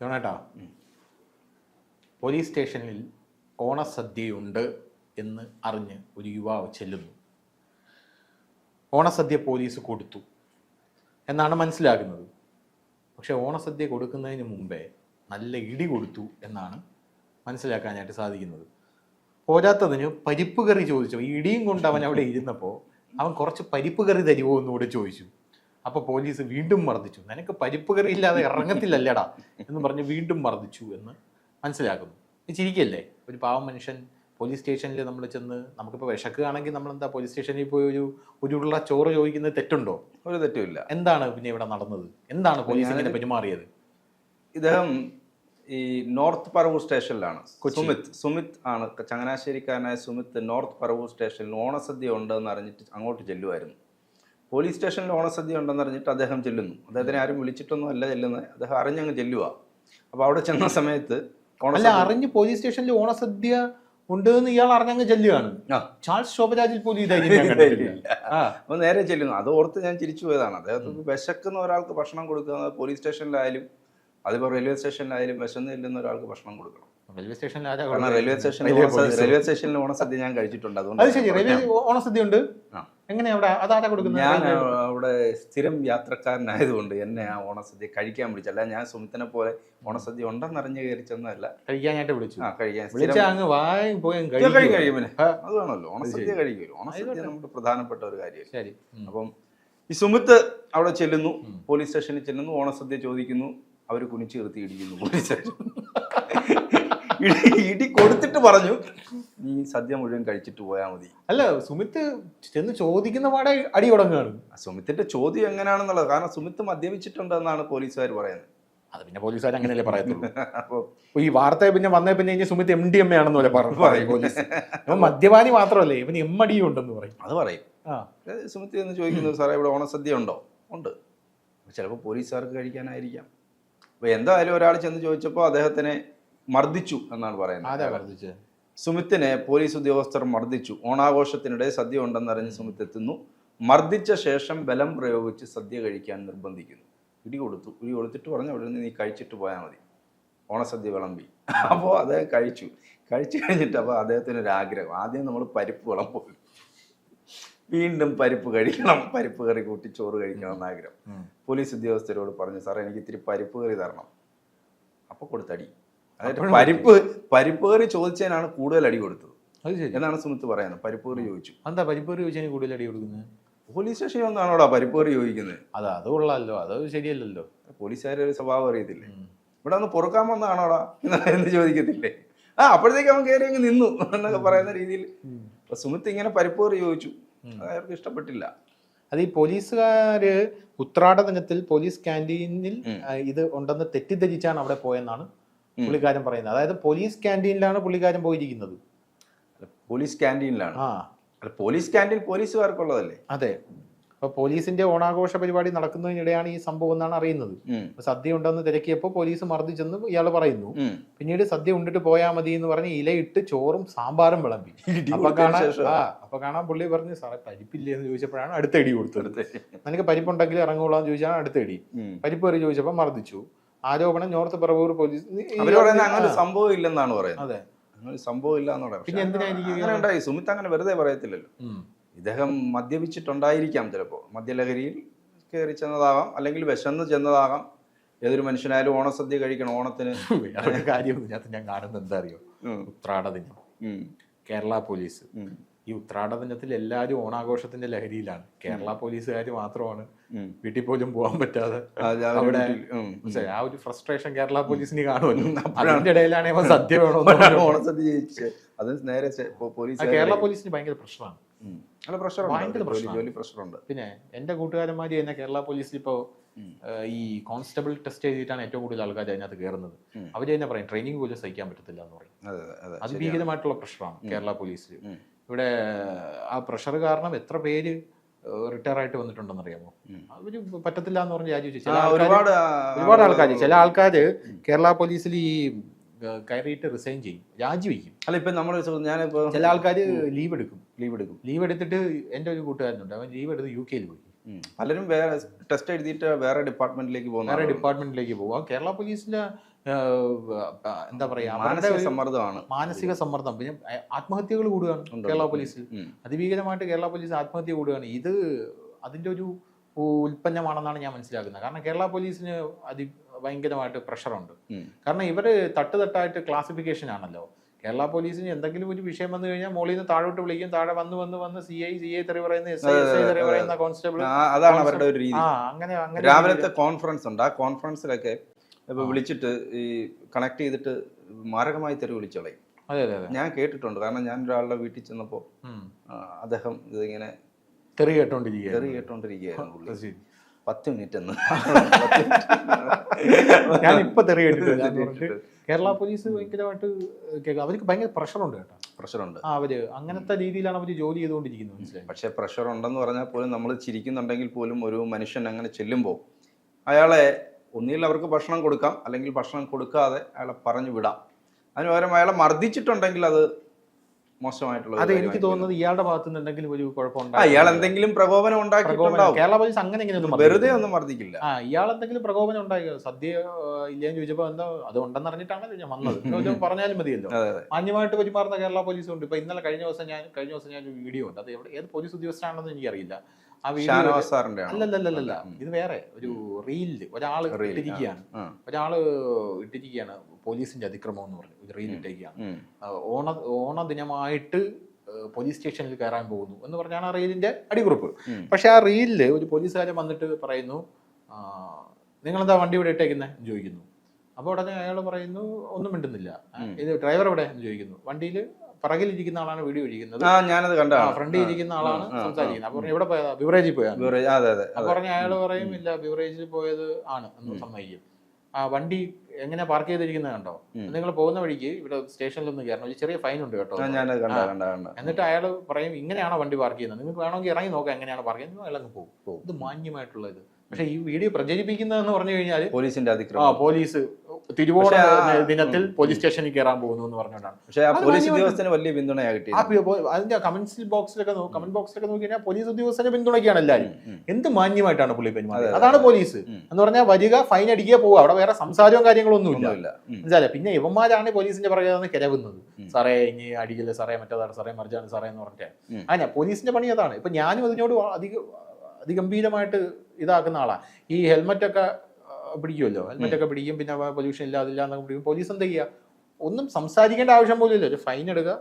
ജോണേട്ടാ police സ്റ്റേഷനിൽ ഓണസദ്യയുണ്ട് എന്ന് അറിഞ്ഞ് ഒരു യുവാവ് ചെല്ലുന്നു. ഓണസദ്യ പോലീസ് കൊടുത്തു എന്നാണ് മനസ്സിലാക്കുന്നത് പക്ഷെ ഓണസദ്യ കൊടുക്കുന്നതിന് മുമ്പേ നല്ല ഇടി കൊടുത്തു എന്നാണ് മനസ്സിലാക്കാനായിട്ട് സാധിക്കുന്നത്. പോരാത്തതിന് പരിപ്പ് കറി ചോദിച്ചു. ഇടിയും കൊണ്ട് അവൻ അവിടെ ഇരുന്നപ്പോൾ അവൻ കുറച്ച് പരിപ്പ് കറി തരുമോ എന്നുകൂടെ ചോദിച്ചു. അപ്പോൾ പോലീസ് വീണ്ടും മർദ്ദിച്ചു. നിനക്ക് പരിപ്പ് കറി ഇല്ലാതെ ഇറങ്ങത്തില്ലല്ലേടാ എന്ന് പറഞ്ഞ് വീണ്ടും മർദ്ദിച്ചു എന്ന് മനസ്സിലാക്കുന്നു. ചിരിക്കല്ലേ? ഒരു പാവം മനുഷ്യൻ പോലീസ് സ്റ്റേഷനിൽ നമ്മൾ ചെന്ന് നമുക്കിപ്പോൾ വിശക്കുകയാണെങ്കിൽ നമ്മൾ എന്താ പോലീസ് സ്റ്റേഷനിൽ പോയി ഒരു ഒരു ഉരുള ചോറ് ചോദിക്കുന്നത് തെറ്റുണ്ടോ? ഒരു തെറ്റുമില്ല എന്താണ് പിന്നെ ഇവിടെ നടന്നത്? എന്താണ് പോലീസ് ഇങ്ങനെ പെരുമാറിയത്? ഇദ്ദേഹം ഈ നോർത്ത് പറവൂർ സ്റ്റേഷനിലാണ്. സുമിത് സുമിത് ആണ് ചങ്ങനാശ്ശേരിക്കാരനായ സുമിത് നോർത്ത് പറവൂർ സ്റ്റേഷനിൽ ഓണസദ്യ ഉണ്ടെന്ന് അറിഞ്ഞിട്ട് അങ്ങോട്ട് ചെല്ലുമായിരുന്നു. പോലീസ് സ്റ്റേഷനിൽ ഓണസദ്യ ഉണ്ടെന്ന് അറിഞ്ഞിട്ട് അദ്ദേഹം ചെല്ലുന്നു. അദ്ദേഹത്തിനെ ആരും വിളിച്ചിട്ടൊന്നും അല്ല ചെല്ലുന്നത്. അദ്ദേഹം അറിഞ്ഞങ്ങ് ചെല്ലുക അപ്പോൾ അവിടെ ചെന്ന സമയത്ത് അല്ല ഓണസദ്യ അറിഞ്ഞ് പോലീസ് സ്റ്റേഷനിൽ ഓണസദ്യ ഉണ്ട് എന്ന് ഇയാൾ അറിഞ്ഞങ്ങ് ചെല്ലുകയാണ്. ചാൾസ് ശോഭരാജിൽ പോലും. ആ. അപ്പോൾ നേരെ ചെല്ലുന്നു. അത് ഓർത്ത് ഞാൻ ചിരിച്ചു പോയതാണ്. അദ്ദേഹത്തിന് വിശക്കുന്ന ഒരാൾക്ക് ഭക്ഷണം കൊടുക്കുക പോലീസ് സ്റ്റേഷനിലായാലും അതിപ്പോൾ റെയിൽവേ സ്റ്റേഷനിലായാലും വിശന്ന് ചെല്ലുന്ന ഒരാൾക്ക് ഭക്ഷണം കൊടുക്കണം. റെയിൽവേ സ്റ്റേഷനിൽ ആരാ കാരണം റെയിൽവേ സ്റ്റേഷനിൽ റെയിൽവേ ഓണസദ്യ- സ്റ്റേഷനിൽ ഓണസദ്യ ഞാൻ കഴിച്ചിട്ടുണ്ട്. അതുകൊണ്ട് അത് ശരി. റെയിൽവേ ഓണസദ്യ ഉണ്ട് എങ്ങനെ അവിടെ? അതാരാ കൊടുക്കുന്നത്? ഞാൻ അവിടെ സ്ഥിരം യാത്രക്കാരനായതുകൊണ്ട് എന്നെ ആ ഓണസദ്യ കഴിക്കാൻ വിളിച്ചല്ല ഞാൻ സുമിത്തിനെ പോലെ ഓണസദ്യ ഉണ്ടെന്നറിഞ്ഞ് കയറി ചെന്നതല്ല. കഴിക്കാനായിട്ട് വിളിച്ചു. ആ കഴിക്കാൻ അങ്ങ് വായി പോയി കഴിക്കുവാ. കഴിയും പിന്നെ ആ. അത് വേണമല്ലോ ഓണസദ്യ കഴിക്കുമല്ലോ. ഓണസദ്യ നമ്മുടെ പ്രധാനപ്പെട്ട ഒരു കാര്യമല്ലേ. ശരി. അപ്പം ഈ സുമിത്ത് അവിടെ ചെല്ലുന്നു. പോലീസ് സ്റ്റേഷനിൽ ചെല്ലുന്നു. ഓണസദ്യ ചോദിക്കുന്നു. അവർ കുനിച്ചു നിർത്തി ഇടിക്കുന്നു പോലീസ് സ്റ്റേഷൻ ഇടി കൊടുത്തിട്ട് പറഞ്ഞു നീ സദ്യ മുഴുവൻ കഴിച്ചിട്ട് പോയാൽ മതി. അല്ല സുമിത്ത് ചെന്ന് ചോദിക്കുന്ന പാടെ അടി തുടങ്ങുകയാണ്. സുമിത്തിന്റെ ചോദ്യം എങ്ങനെയാണെന്നുള്ളത് കാരണം സുമിത്ത് മദ്യപിച്ചിട്ടുണ്ടെന്നാണ് പോലീസുകാർ പറയുന്നത്. അത് പിന്നെ പോലീസുകാർ അങ്ങനെയല്ലേ പറയത്തുള്ളൂ. അപ്പൊ ഈ വാർത്ത പിന്നെ വന്നേ പിന്നെ ഇനി Sumith M D M A ആണെന്ന് പോലെ പറഞ്ഞു പറയും പോലീസ്. അപ്പൊ മദ്യപാനി മാത്രമല്ലേ ഇവന് എം അടിയും ഉണ്ടെന്ന് പറയും. അത് പറയും. സുമിത്ത് എന്ന് ചോദിക്കുന്നു സാറേ ഇവിടെ ഓണസദ്യ ഉണ്ടോ? ഉണ്ട്. ചിലപ്പോൾ പോലീസുകാർക്ക് കഴിക്കാനായിരിക്കാം. അപ്പോൾ എന്തായാലും ഒരാൾ ചെന്ന് ചോദിച്ചപ്പോൾ അദ്ദേഹത്തിനെ മർദ്ദിച്ചു എന്നാണ് പറയുന്നത്. സുമിത്തിനെ പോലീസ് ഉദ്യോഗസ്ഥർ മർദ്ദിച്ചു. ഓണാഘോഷത്തിനിടെ സദ്യ ഉണ്ടെന്നറിഞ്ഞ് സുമിത്ത് എത്തുന്നു. മർദ്ദിച്ച ശേഷം ബലം പ്രയോഗിച്ച് സദ്യ കഴിക്കാൻ നിർബന്ധിക്കുന്നു. ഇടി കൊടുത്തു. ഇടി കൊടുത്തിട്ട് പറഞ്ഞു അവിടെ നിന്ന് നീ കഴിച്ചിട്ട് പോയാൽ മതി. ഓണസദ്യ വിളമ്പി. അപ്പോൾ അദ്ദേഹം കഴിച്ചു. കഴിച്ചു കഴിഞ്ഞിട്ട് അപ്പോൾ അദ്ദേഹത്തിന് ഒരു ആഗ്രഹം. ആദ്യം നമ്മൾ പരിപ്പ് വിളമ്പും. വീണ്ടും പരിപ്പ് കഴിക്കണം. പരിപ്പ് കറി കൂട്ടി ചോറ് കഴിക്കണം എന്നാഗ്രഹം പോലീസ് ഉദ്യോഗസ്ഥരോട് പറഞ്ഞു സാറേ എനിക്ക് ഇത്തിരി പരിപ്പ് കറി തരണം. അപ്പോൾ കൊടുത്തടി. അതായത് പരിപ്പ് പരിപ്പ് കറി ചോദിച്ചതിനാണ് കൂടുതൽ അടി കൊടുത്തത്. അത് ശരി. എന്നാണ് സുമിത്ത് പറയുന്നത്. പരിപ്പ് കറി ചോദിച്ചു. എന്താ പരിപ്പ് കറി ചോദിച്ചാൽ കൂടുതൽ അടി കൊടുക്കുന്നത്? പോലീസ് സ്റ്റേഷൻ ഒന്നാണോടാ പരിപ്പ് കറി ചോദിക്കുന്നത്? അത് അത് കൊള്ളാമല്ലോ അത് ശരിയല്ലല്ലോ. പോലീസുകാരുടെ ഒരു സ്വഭാവം അറിയത്തില്ലേ. ഇവിടെ ഒന്ന് പൊറുക്കാൻ വന്നാണോ എന്ന് ചോദിക്കത്തില്ലേ? ആ അപ്പോഴത്തേക്ക് അവൻ കയറി അങ്ങ് നിന്നു എന്നൊക്കെ പറയുന്ന രീതിയിൽ സുമിത്ത് ഇങ്ങനെ പരിപ്പ് കറി ചോദിച്ചു അയാൾക്ക് ഇഷ്ടപ്പെട്ടില്ല. അത് ഈ പോലീസുകാര് ഉത്രാട ദിനത്തിൽ പോലീസ് ക്യാന്റീനിൽ ഇത് ഉണ്ടെന്ന് തെറ്റിദ്ധരിച്ചാണ് അവിടെ പോയെന്നാണ് പുള്ളിക്കാരൻ പറയുന്നത്. അതായത് പോലീസ് ക്യാന്റീനിലാണ് പുള്ളിക്കാരൻ പോയിരിക്കുന്നത്. പോലീസ് ക്യാന്റീനിലാണ്. ആ. പോലീസ് ക്യാന്റീൻ പോലീസുകാർക്കുള്ളതല്ലേ? അതെ. അപ്പൊ പോലീസിന്റെ ഓണാഘോഷ പരിപാടി നടക്കുന്നതിനിടെയാണ് ഈ സംഭവം എന്നാണ് അറിയുന്നത്. സദ്യ ഉണ്ടെന്ന് തിരക്കിയപ്പോൾ പോലീസ് മർദ്ദിച്ചെന്ന് ഇയാൾ പറയുന്നു. പിന്നീട് സദ്യ ഉണ്ടിട്ട് പോയാൽ മതി എന്ന് പറഞ്ഞ് ഇലയിട്ട് ചോറും സാമ്പാറും വിളമ്പി. അപ്പൊ കാണാൻ അപ്പൊ കാണാൻ പുള്ളി പറഞ്ഞു സാറേ പരിപ്പില്ലേ എന്ന് ചോദിച്ചപ്പോഴാണ് അടുത്ത ഇടി കൊടുത്തത്. നിനക്ക് പരിപ്പുണ്ടെങ്കിൽ ഇറങ്ങുള്ളൂ എന്ന് ചോദിച്ചാണ് അടുത്ത ഇടി. പരിപ്പ് കയറി ചോദിച്ചപ്പോൾ മർദ്ദിച്ചു. ആരോപണം നോർത്ത് പറവൂർ പോലീസ് ഈ- അവർ പറയുന്നത് അങ്ങനെ സംഭവം ഇല്ലെന്നാണ് പറയുന്നത്. അതെ. അങ്ങനെ സംഭവം ഇല്ല എന്ന് പിന്നെ എന്തിനായിരിക്കും അങ്ങനെ ഉണ്ടായി. സുമിത്ത് അങ്ങനെ വെറുതെ പറയത്തില്ലല്ലോ. ഇദ്ദേഹം മദ്യപിച്ചിട്ടുണ്ടായിരിക്കാം ചിലപ്പോൾ. മദ്യലഹരിയിൽ കയറി ചെന്നതാകാം അല്ലെങ്കിൽ വിശന്ന് ചെന്നതാകാം. ഏതൊരു മനുഷ്യനായാലും ഓണസദ്യ കഴിക്കണം ഓണത്തിന്. കാര്യം ഇതിനകത്ത് ഞാൻ കാണുന്നത് എന്താ അറിയോ ഉത്രാടദിനം ഉത്രാട ദിനം. കേരള പോലീസ്. ഈ ഉത്രാട ദിനത്തിൽ എല്ലാവരും ഓണാഘോഷത്തിന്റെ ലഹരിയിലാണ്. കേരള പോലീസുകാർ മാത്രമാണ്. വീട്ടിൽ പോലും പോകാൻ പറ്റാതെ അവിടെ? ആ ഒരു ഫ്രസ്ട്രേഷൻ കേരള പോലീസിന് കാണുമല്ലോ. അതിന്റെ ഇടയിലാണ് ഇവൻ സദ്യ. ഓണസദ്യ ജയിച്ചത്. അത് നേരെ പോലീസ് കേരള പോലീസിന് ഭയങ്കര പ്രശ്നമാണ്. നല്ല ഭയങ്കര ജോലി. ജോലി പ്രഷറുണ്ട് പിന്നെ എന്റെ കൂട്ടുകാരന്മാര് തന്നെ കേരള പോലീസിൽ ഇപ്പോ ഈ കോൺസ്റ്റബിൾ ടെസ്റ്റ് ചെയ്തിട്ടാണ് ഏറ്റവും കൂടുതൽ ആൾക്കാർ അതിനകത്ത് കയറുന്നത് അവർ അവർ തന്നെ പറയും ട്രെയിനിങ് പോലും സഹിക്കാൻ പറ്റത്തില്ല എന്ന് പറയും. അതെ അതെ അതെ. അത് ശരിയാണ്. ഭീകരമായിട്ടുള്ള പ്രഷറാണ് കേരള പോലീസിൽ ഇവിടെ ആ പ്രഷർ കാരണം എത്ര പേര് റിട്ടയർ ആയിട്ട് വന്നിട്ടുണ്ടെന്ന് അറിയാമോ. അവർ പറ്റത്തില്ല എന്ന് പറഞ്ഞ് രാജി വെച്ചു ഒരുപാട് ഒരുപാട് ആൾക്കാർ ചില ആൾക്കാര് കേരള പോലീസിൽ ഈ കയറിയിട്ട് റിസൈൻ ചെയ്യും. രാജിവെക്കും. അല്ല ഇപ്പൊ നമ്മൾ ഞാനിപ്പോ ചില ആൾക്കാർ ലീവ് എടുക്കും. ലീവ് എടുക്കും. ലീവ് എടുത്തിട്ട് എന്റെ ഒരു കൂട്ടുകാരനുണ്ട്. അവൻ ലീവ് എടുത്ത് യു കെയിൽ പോയി. പലരും വേറെ ടെസ്റ്റ് എഴുതിയിട്ട് വേറെ ഡിപ്പാർട്ട്മെന്റിലേക്ക് പോകുന്നു വേറെ ഡിപ്പാർട്ട്മെന്റിലേക്ക് പോകും. കേരള പോലീസിന്റെ എന്താ പറയാ മാനസിക സമ്മർദ്ദമാണ് മാനസിക സമ്മർദ്ദം. പിന്നെ ആത്മഹത്യകൾ കൂടുകയാണ് കേരള. പോലീസിൽ. അതിഭീകരമായിട്ട് കേരള പോലീസ് ആത്മഹത്യ കൂടുകയാണ്. ഇത് അതിന്റെ ഒരു ഉൽപ്പന്നമാണെന്നാണ് ഞാൻ മനസ്സിലാക്കുന്നത്. കാരണം കേരള പോലീസിന് അതി ഭയങ്കരമായിട്ട് പ്രഷറുണ്ട്. കാരണം ഇവർ തട്ടുതട്ടായിട്ട് ക്ലാസിഫിക്കേഷൻ ആണല്ലോ. കേരള പോലീസിന് എന്തെങ്കിലും ഒരു വിഷയം വന്നു കഴിഞ്ഞാൽ മോളിൽ നിന്ന് താഴോട്ട് വിളിക്കും. താഴെ വന്ന് വന്ന് വന്ന് സി ഐ സി ഐ തെറി പറയുന്ന എസ് ഐ എസ് ഐ തെറി പറയുന്ന കോൺസ്റ്റബിൾ അതാണ് അവരുടെ ഒരു രീതി. അങ്ങനെ അങ്ങനെ രാവിലത്തെ കോൺഫറൻസ് ഉണ്ട്. ആ കോൺഫറൻസിലൊക്കെ ഇപ്പൊ വിളിച്ചിട്ട് ഈ കണക്ട് ചെയ്തിട്ട് മാരകമായി തെറി അതെ അതെ ഞാൻ കേട്ടിട്ടുണ്ട്. കാരണം ഞാൻ ഒരാളുടെ വീട്ടിൽ ചെന്നപ്പോൾ അദ്ദേഹം ഇതിങ്ങനെ തെറി കേട്ടോണ്ടിരിക്കുക തെറി കേട്ടോണ്ടിരിക്കുകയായിരുന്നു. പത്ത് മിനിറ്റ് എന്ന്. ഞാൻ ഇപ്പൊ തെറി കേട്ടിട്ടുണ്ട് കേരള പോലീസ് ഭയങ്കരമായിട്ട് കേൾക്കുക അവർക്ക് ഭയങ്കര പ്രഷറുണ്ട് കേട്ടോ. പ്രഷറുണ്ട് ആ അവർ അങ്ങനത്തെ രീതിയിലാണ് അവർ ജോലി ചെയ്തുകൊണ്ടിരിക്കുന്നത് മനസ്സിലായി? പക്ഷെ പ്രഷർ ഉണ്ടെന്ന് പറഞ്ഞാൽ പോലും നമ്മൾ ചിരിക്കുന്നുണ്ടെങ്കിൽ പോലും ഒരു മനുഷ്യൻ അങ്ങനെ ചെല്ലുമ്പോൾ അയാളെ ഒന്നുകിൽ അവർക്ക് ഭക്ഷണം കൊടുക്കാം അല്ലെങ്കിൽ ഭക്ഷണം കൊടുക്കാതെ അയാളെ പറഞ്ഞു വിടാം. അതിന് പകരം അയാളെ മർദ്ദിച്ചിട്ടുണ്ടെങ്കിൽ അത് മോശമായിട്ടുള്ള അത് എനിക്ക് തോന്നുന്നത് ഇയാളുടെ ഭാഗത്ത് നിന്ന് എന്തെങ്കിലും ഒരു കുഴപ്പമുണ്ടാകും ഇയാൾ എന്തെങ്കിലും പ്രകോപനം ഉണ്ടാക്കിയിട്ടുണ്ടാവും. കേരള പോലീസ് അങ്ങനെ വെറുതെ. ഒന്നും മർദ്ദിക്കില്ല ആ ഇയാൾ എന്തെങ്കിലും പ്രകോപനം ഉണ്ടായി സദ്യ ഇല്ലെന്ന് ഇല്ലേന്ന് ചോദിച്ചപ്പോ എന്താ അത് ഉണ്ടെന്ന് അറിഞ്ഞിട്ടാണ് ഞാൻ വന്നത്. പറഞ്ഞാലും മതിയല്ലോ. മാന്യമായിട്ട് പെരുമാറുന്ന കേരള പോലീസും ഉണ്ട് ഇപ്പൊ ഇന്നലെ കഴിഞ്ഞ ദിവസം ഞാൻ കഴിഞ്ഞ ദിവസം ഞാൻ ഒരു വീഡിയോ ഉണ്ട് അത് എവിടെ ഏത് പോലീസ് ഉദ്യോഗസ്ഥനാണെന്ന് എനിക്കറിയില്ല. ആ വീഡിയോ ആണോ? ഇത് വേറെ. ഒരു റീലിൽ ഒരാൾ ഇട്ടിരിക്കുകയാണ്. ഒരാൾ ഒരാൾ ഇട്ടിരിക്കുകയാണ് പോലീസിന്റെ അതിക്രമം എന്ന് പറഞ്ഞു. ഒരു റീൽ ഇട്ടിരിക്കുകയാണ്. ഓണ ഓണ ദിനമായിട്ട് പോലീസ് സ്റ്റേഷനിൽ കയറാൻ പോകുന്നു എന്ന് പറഞ്ഞാണ് ആ റീലിന്റെ അടികുറിപ്പ് പക്ഷെ ആ റീലിൽ ഒരു പോലീസുകാരൻ വന്നിട്ട് പറയുന്നു നിങ്ങൾ എന്താ വണ്ടി ഇവിടെ ഇട്ടേക്കുന്നത് എന്ന് ചോദിക്കുന്നു. അപ്പോൾ ഉടനെ അയാൾ പറയുന്നു ഒന്നും മിണ്ടുന്നില്ല. ഇത് ഡ്രൈവർ എവിടെ? എന്ന് ചോദിക്കുന്നു. വണ്ടിയിൽ പിറകിലിരിക്കുന്ന ആളാണ് വീഡിയോ ഇരിക്കുന്നത്. ആ ഞാനത് കണ്ടാണ് ഫ്രണ്ടിൽ ഇരിക്കുന്ന ആളാണ് ആ, ആ, സംസാരിക്കുന്നത്. അപ്പൊ ഇവിടെ പോയതാ ബിവറേജിൽ പോയാ? അതെ അതെ പറഞ്ഞ അയാൾ പറയും ഇല്ല ബിവറേജിൽ പോയത് ആണ് എന്ന് സമ്മതിക്കും. ആ വണ്ടി എങ്ങനെ പാർക്ക് ചെയ്തിരിക്കുന്നത് കണ്ടോ? നിങ്ങൾ പോകുന്ന വഴിക്ക് ഇവിടെ സ്റ്റേഷനിൽ ഒന്ന് കയറണം. ഒരു ചെറിയ ഫൈൻ ഉണ്ട് കേട്ടോ. ആ, ആ. എന്നിട്ട് അയാൾ പറയും ഇങ്ങനെയാണോ വണ്ടി പാർക്ക് ചെയ്യുന്നത്? നിങ്ങൾക്ക് വേണമെങ്കിൽ ഇറങ്ങി നോക്കാം എങ്ങനെയാണ് പാർക്ക് ചെയ്യുന്നത്? അയാൾ അങ്ങ് പോകും. ഇത് മാന്യമായിട്ടുള്ള ഇത്. പക്ഷെ ഈ വീഡിയോ പ്രചരിപ്പിക്കുന്നതെന്ന് പറഞ്ഞു കഴിഞ്ഞാൽ പോലീസിന്റെ ആ അതിക്രമം പോലീസ് തിരുവോണ ദിനത്തിൽ പോലീസ് സ്റ്റേഷനിൽ കയറാൻ പോകുന്നു എന്ന് പറഞ്ഞുകൊണ്ടാണ്. പക്ഷേ ആ പോലീസ് ഉദ്യോഗസ്ഥന് വലിയ പിന്തുണയാ ആ അതിന്റെ കമന്റ്സ് ബോക്സിലൊക്കെ കമന്റ് ബോക്സിലൊക്കെ നോക്കി കഴിഞ്ഞാൽ പോലീസ് ഉദ്യോഗസ്ഥനെ പിന്തുണയ്ക്കുകയാണ് എല്ലാവരും. എന്ത് മാന്യമായിട്ടാണ് പുള്ളി പെരുമാറുന്നത് അതാണ് പോലീസ്. എന്ന് പറഞ്ഞാൽ വരിക ഫൈൻ അടിക്കുക പോവുക. അവിടെ വേറെ സംസാരവും കാര്യങ്ങളും ഒന്നും ഇല്ല ഒന്നുമില്ല പിന്നെ ഇവന്മാരാണ് പോലീസിന്റെ പുറകെ നിന്ന് കിരവുന്നത് സാറേ ഇനി അടിയില്ല സാറേ മറ്റേതാണ് സാറേ മറിച്ചാണ് സാറേ എന്ന് പറഞ്ഞിട്ട്. അതിനാ അങ്ങനെ പോലീസിന്റെ പണി അതാണ്. ഇപ്പൊ ഞാനും അതിനോട് അധികം അതിഗംഭീരമായിട്ട് ഇതാക്കുന്ന ആളാണ് ഈ ഹെൽമെറ്റ് ഒക്കെ ആ, പിടിക്കുമല്ലോ? ഹെൽമെറ്റ് ഒക്കെ പിടിക്കും പിന്നെ പൊല്യൂഷൻ ഇല്ല അതില്ല എന്നൊക്കെ പിടിക്കും. പോലീസ് എന്താ ചെയ്യുക ഒന്നും സംസാരിക്കേണ്ട ആവശ്യം പോലും ഇല്ല. ഒരു ഫൈൻ എടുക്കുക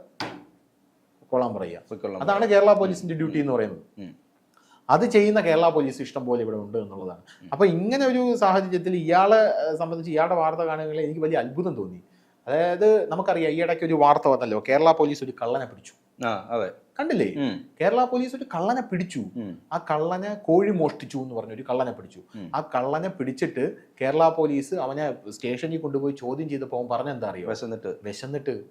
കൊള്ളാൻ പറയുക. അതാണ് കേരള പോലീസിന്റെ ഡ്യൂട്ടി എന്ന് പറയുന്നത്. അത് ചെയ്യുന്ന കേരള പോലീസ് ഇഷ്ടം പോലെ ഇവിടെ ഉണ്ട് എന്നുള്ളതാണ്. അപ്പൊ ഇങ്ങനെ ഒരു സാഹചര്യത്തിൽ ഇയാളെ സംബന്ധിച്ച് ഇയാളുടെ വാർത്ത കാണുകയാണെങ്കിൽ എനിക്ക് വലിയ അത്ഭുതം തോന്നി. അതായത് നമുക്കറിയാം ഈ ഇടയ്ക്ക് ഒരു വാർത്ത വന്നല്ലോ കേരള പോലീസ് ഒരു കള്ളനെ പിടിച്ചു. അതെ. കണ്ടില്ലേ? കേരള പോലീസ് ഒരു കള്ളനെ പിടിച്ചു. ആ കള്ളനെ കോഴി മോഷ്ടിച്ചു എന്ന് പറഞ്ഞു ഒരു കള്ളനെ പിടിച്ചു. ആ കള്ളനെ പിടിച്ചിട്ട് കേരള പോലീസ് അവനെ സ്റ്റേഷനിൽ കൊണ്ടുപോയി ചോദ്യം ചെയ്തപ്പോൾ അവൻ പറഞ്ഞെന്താ അറിയോ? വിശന്നിട്ട്. വിശന്നിട്ട്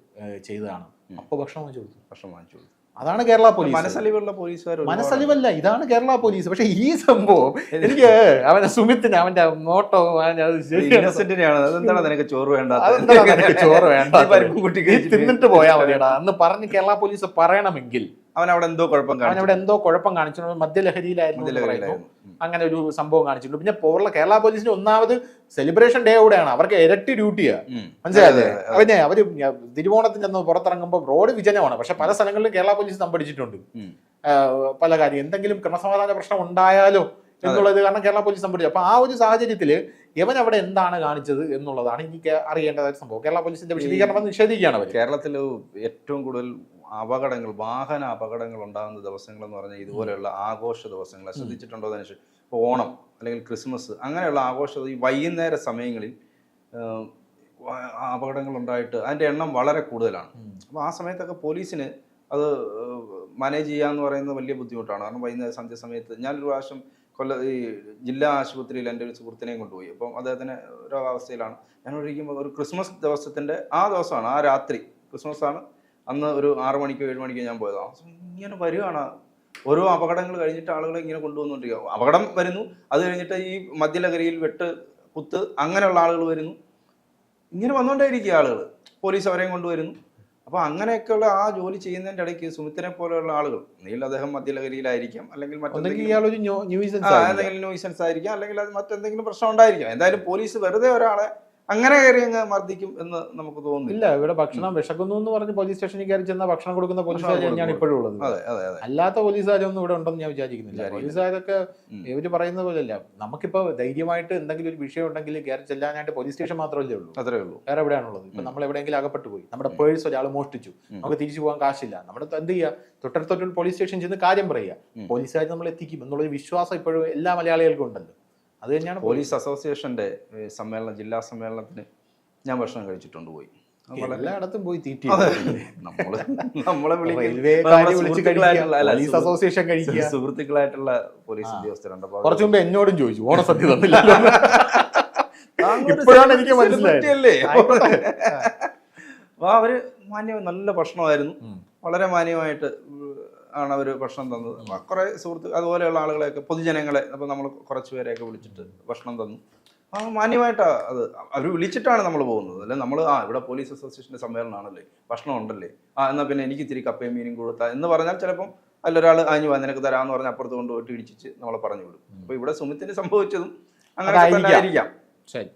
ചെയ്തതാണ്. അപ്പൊ ഭക്ഷണം വാങ്ങിച്ചു കൊടുത്തു. ഭക്ഷണം വാങ്ങിച്ചു കൊടുത്തു. അതാണ് കേരള പോലീസ്. മനസ്സലിവുള്ള പോലീസുകാർ മനസ്സലിവല്ല ഇതാണ് കേരള പോലീസ്. പക്ഷെ ഈ സംഭവം എനിക്ക് അവന്റെ സുമിത്തിന് അവന്റെ നോട്ടോ നിനക്ക് ചോറ് വേണ്ട ചോറ് വേണ്ട തിന്നിട്ട് പോയാ മതിയടാ. അന്ന് പറഞ്ഞ് കേരള പോലീസ് പറയണമെങ്കിൽ അവൻ അവിടെ എന്തോ കുഴപ്പം അവൻ കാണിച്ചു. അവിടെ എന്തോ കുഴപ്പം കാണിച്ചിട്ടുണ്ട് മദ്യലഹരിയിലായിരുന്നു എന്ന് പറയുന്നു. അങ്ങനെ ഒരു സംഭവം കാണിച്ചിട്ടുണ്ട്. പിന്നെ പോലുള്ള കേരള പോലീസിന്റെ ഒന്നാമത് സെലിബ്രേഷൻ ഡേ കൂടെയാണ്. അവർക്ക് ഇരട്ടി ഡ്യൂട്ടിയാ. മനസ്സിലായില്ലേ? അതെ. അവർ തിരുവോണത്തിന്റെ അന്ന് പുറത്തിറങ്ങുമ്പോൾ റോഡ് വിജനമാണ്. പക്ഷെ പല സ്ഥലങ്ങളിലും കേരള പോലീസ് സംഭടിച്ചിട്ടുണ്ട് പല കാര്യം. എന്തെങ്കിലും ക്രമസമാധാന പ്രശ്നം ഉണ്ടായാലോ എന്നുള്ളത് കാരണം കേരള പോലീസ് സംഭവിച്ചു അപ്പൊ ആ ഒരു സാഹചര്യത്തിൽ ഇവൻ അവിടെ എന്താണ് കാണിച്ചത് എന്നുള്ളതാണ് എനിക്ക് അറിയേണ്ടതായ സംഭവം. കേരള പോലീസിന്റെ വിശദീകരണം നിഷേധിക്കുകയാണ് കേരളത്തിൽ ഏറ്റവും കൂടുതൽ അപകടങ്ങൾ വാഹന അപകടങ്ങൾ ഉണ്ടാകുന്ന ദിവസങ്ങൾ എന്ന് പറഞ്ഞാൽ ഇതുപോലെയുള്ള ആഘോഷ ദിവസങ്ങൾ. ശ്രദ്ധിച്ചിട്ടുണ്ടോ എന്ന് വെച്ചാൽ ഇപ്പോൾ ഓണം അല്ലെങ്കിൽ ക്രിസ്മസ് അങ്ങനെയുള്ള ആഘോഷ ഈ വൈകുന്നേര സമയങ്ങളിൽ അപകടങ്ങൾ ഉണ്ടായിട്ട് അതിന്റെ എണ്ണം വളരെ കൂടുതലാണ്. അപ്പോൾ ആ സമയത്തൊക്കെ പോലീസിന് അത് മാനേജ് ചെയ്യാന്ന് പറയുന്നത് വലിയ ബുദ്ധിമുട്ടാണ്. കാരണം വൈകുന്നേര സന്ധ്യ സമയത്ത് ഞാനൊരു പ്രാവശ്യം കൊല്ല ഈ ജില്ലാ ആശുപത്രിയിൽ എന്റെ ഒരു സുഹൃത്തിനെയും കൊണ്ടുപോയി. അപ്പം അദ്ദേഹത്തിന് രോഗാവസ്ഥയിലാണ്. ഞാൻ ഒഴിക്കുമ്പോൾ ഒരു ക്രിസ്മസ് ദിവസത്തിന്റെ ആ ദിവസമാണ് ആ രാത്രി ക്രിസ്മസ് ആണ് അന്ന് ഒരു ആറു മണിക്കോ ഏഴ് മണിക്കോ ഞാൻ പോയത്. ആ ഇങ്ങനെ വരികയാണ് ഓരോ അപകടങ്ങൾ കഴിഞ്ഞിട്ട് ആളുകളെ ഇങ്ങനെ കൊണ്ടുവന്നുകൊണ്ടിരിക്കുക. അപകടം വരുന്നു. അത് കഴിഞ്ഞിട്ട് ഈ മദ്യലഹരിയിൽ വെട്ട് കുത്ത് അങ്ങനെയുള്ള ആളുകൾ വരുന്നു. ഇങ്ങനെ വന്നുകൊണ്ടേയിരിക്കുക ആളുകൾ. പോലീസ് അവരെയും കൊണ്ടുവരുന്നു അപ്പോൾ അങ്ങനെയൊക്കെയുള്ള ആ ജോലി ചെയ്യുന്നതിന്റെ ഇടയ്ക്ക് സുമിത്തിനെ പോലെയുള്ള ആളുകൾ ഒന്നുകിൽ അദ്ദേഹം മദ്യലഹരിയിലായിരിക്കാം അല്ലെങ്കിൽ മറ്റെന്തെങ്കിലും ന്യൂസൻസ് ആയിരിക്കാം അല്ലെങ്കിൽ അത് മറ്റെന്തെങ്കിലും പ്രശ്നം ഉണ്ടായിരിക്കാം. എന്തായാലും പോലീസ് വെറുതെ ഒരാളെ അങ്ങനെ കയറി അങ്ങ് മർദ്ദിക്കും എന്ന് നമുക്ക് തോന്നുന്നില്ല. ഇല്ല ഇവിടെ ഭക്ഷണം വിശക്കുന്നു എന്ന് പറഞ്ഞ് പോലീസ് സ്റ്റേഷനിൽ കയറി ചെന്ന ഭക്ഷണം കൊടുക്കുന്ന പോലീസുകാർ ഭക്ഷണം തന്നെയാണ് ഇപ്പോഴും ഉള്ളത്? അല്ലാത്ത പോലീസുകാരൊന്നും ഇവിടെ ഉണ്ടെന്ന് ഞാൻ വിചാരിക്കുന്നില്ല. പോലീസുകാരൊക്കെ. ഇവർ പറയുന്ന പോലെയല്ല. നമുക്കിപ്പോ ധൈര്യമായിട്ട് എന്തെങ്കിലും ഒരു വിഷയം ഉണ്ടെങ്കിൽ കയറി ചെല്ലാനായിട്ട് പോലീസ് സ്റ്റേഷൻ മാത്രമല്ലേ ഉള്ളൂ. അത്രേ ഉള്ളൂ. വേറെ എവിടെയാണുള്ളത്? ഇപ്പൊ നമ്മൾ എവിടെയെങ്കിലും അകപ്പെട്ടു പോയി. നമ്മുടെ പേഴ്സ് ഒരാൾ മോഷ്ടിച്ചു. നമുക്ക് തിരിച്ചു പോകാൻ കാശില്ല. നമ്മുടെ എന്ത് ചെയ്യുക തൊട്ടടുത്തൊരു പോലീസ് സ്റ്റേഷൻ ചെന്ന് കാര്യം പറയുക. പോലീസുകാർ നമ്മൾ എത്തിക്കും എന്നുള്ളൊരു വിശ്വാസം ഇപ്പോഴും എല്ലാ മലയാളികൾക്കും ഉണ്ടല്ലോ. അത് തന്നെയാണ് പോലീസ് അസോസിയേഷന്റെ ഏ, സമ്മേളനം ജില്ലാ സമ്മേളനത്തിന് ഞാൻ ഭക്ഷണം കഴിച്ചിട്ടുണ്ട് പോയി. എല്ലായിടത്തും പോയി തീറ്റി. അതെ. നമ്മൾ പോലീസ് അസോസിയേഷൻ കഴിക്കുക. സുഹൃത്തുക്കളായിട്ടുള്ള പോലീസ്. ഉദ്യോഗസ്ഥരുണ്ട് കുറച്ചു മുമ്പ് എന്നോടും ചോദിച്ചു. ഓണസദ്യ തന്നില്ല ഇപ്പോഴാണ് എനിക്ക് മനസ്സിലായല്ലേ അവർ മാന്യ നല്ല ഭക്ഷണമായിരുന്നു. വളരെ മാന്യമായിട്ട് ആണ് അവർ ഭക്ഷണം തന്നത്. കുറേ സുഹൃത്ത് അതുപോലെയുള്ള ആളുകളെയൊക്കെ പൊതുജനങ്ങളെ അപ്പോൾ നമ്മൾ കുറച്ച് പേരെയൊക്കെ വിളിച്ചിട്ട് ഭക്ഷണം തന്നു. ആ മാന്യമായിട്ടാണ് അത്. അവർ വിളിച്ചിട്ടാണ് നമ്മൾ പോകുന്നത്. അല്ലെ? നമ്മൾ ആ ഇവിടെ പോലീസ് അസോസിയേഷന്റെ സമ്മേളനമാണല്ലേ? ഭക്ഷണം ഉണ്ടല്ലേ? ആ എന്നാൽ പിന്നെ എനിക്ക് ഇത്തിരി കപ്പയും മീനും കൊടുത്താൽ എന്ന് പറഞ്ഞാൽ ചിലപ്പം അല്ലൊരാൾ അഞ്ഞു വാ നിനക്ക് തരാമെന്ന് പറഞ്ഞ് അപ്പുറത്ത് കൊണ്ടുപോയിട്ട് ഇടിച്ചിട്ട് നമ്മളെ പറഞ്ഞു വിടും. അപ്പോൾ ഇവിടെ സുമിത്തിന് സംഭവിച്ചതും അങ്ങനെ തന്നെ. ആയിരിക്കാം ശരി.